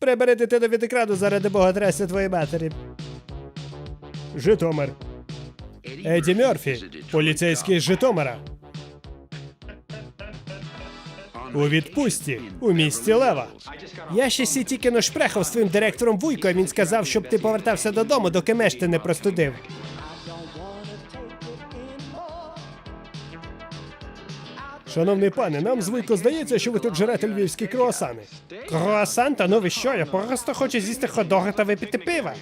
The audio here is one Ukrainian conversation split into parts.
Прибери дитину від екрану заради бога трясся твоїй матері. Житомир. Еді Мерфі, поліцейський з Житомира. У відпустці у місті Лева. Я ще сі тільки но шпрехав з твоїм директором Вуйко, він сказав, щоб ти повертався додому, доки меш ти не простудив. Шановний пане, нам з здається, що ви тут жерете львівські круасани. Круасан? Та ну ви що? Я просто хочу з'їсти ходога та випити пива.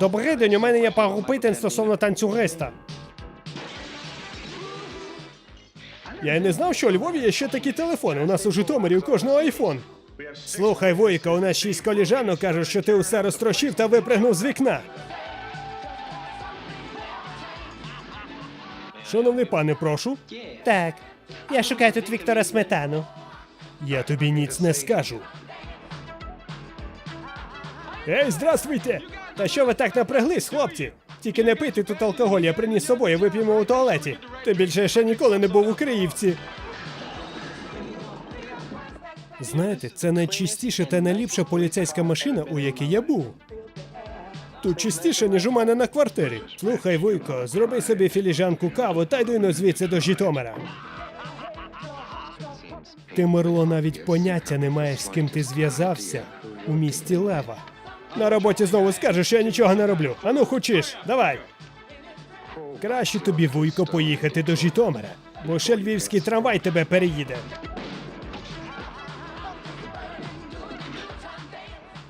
Добрий день, у мене є пару питань стосовно танцюриста. Я й не знав, що у Львові є ще такі телефони. У нас у Житомирі у кожного айфон. Слухай, Вуйка, у нас шість коліжанок кажуть, що ти усе розтрощив та випригнув з вікна. Шановний пане, прошу. Так. Я шукаю тут Віктора Сметану. Я тобі ніц не скажу. Ей, здравствуйте! Та що ви так напряглись, хлопці? Тільки не пийте тут алкоголь, я приніс з собою, вип'ємо у туалеті. Ти більше ще ніколи не був у Київці. Знаєте, це найчистіша та найліпша поліцейська машина, у якій я був. Тут чистіше, ніж у мене на квартирі. Слухай, Вуйко, зроби собі філіжанку каву та йди но звідси до Житомира. Ти, Мерло, навіть поняття не маєш, з ким ти зв'язався у місті Лева. На роботі знову скажеш, що я нічого не роблю. Ану, хочеш, давай. Краще тобі, Вуйко, поїхати до Житомира, бо ще львівський трамвай тебе переїде.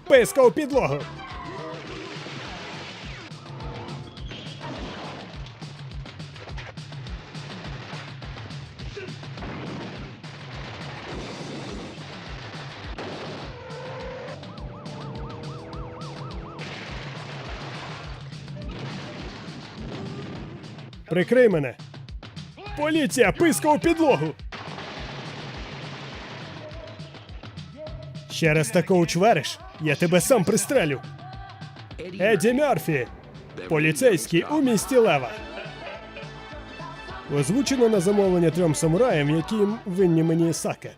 Писка у підлогу. Прикрий мене. Поліція, писка у підлогу. Ще раз такого чвериш, я тебе сам пристрелю. Еді Мерфі, поліцейський у місті Лева. Озвучено на замовлення трьом самураям, які винні мені саке.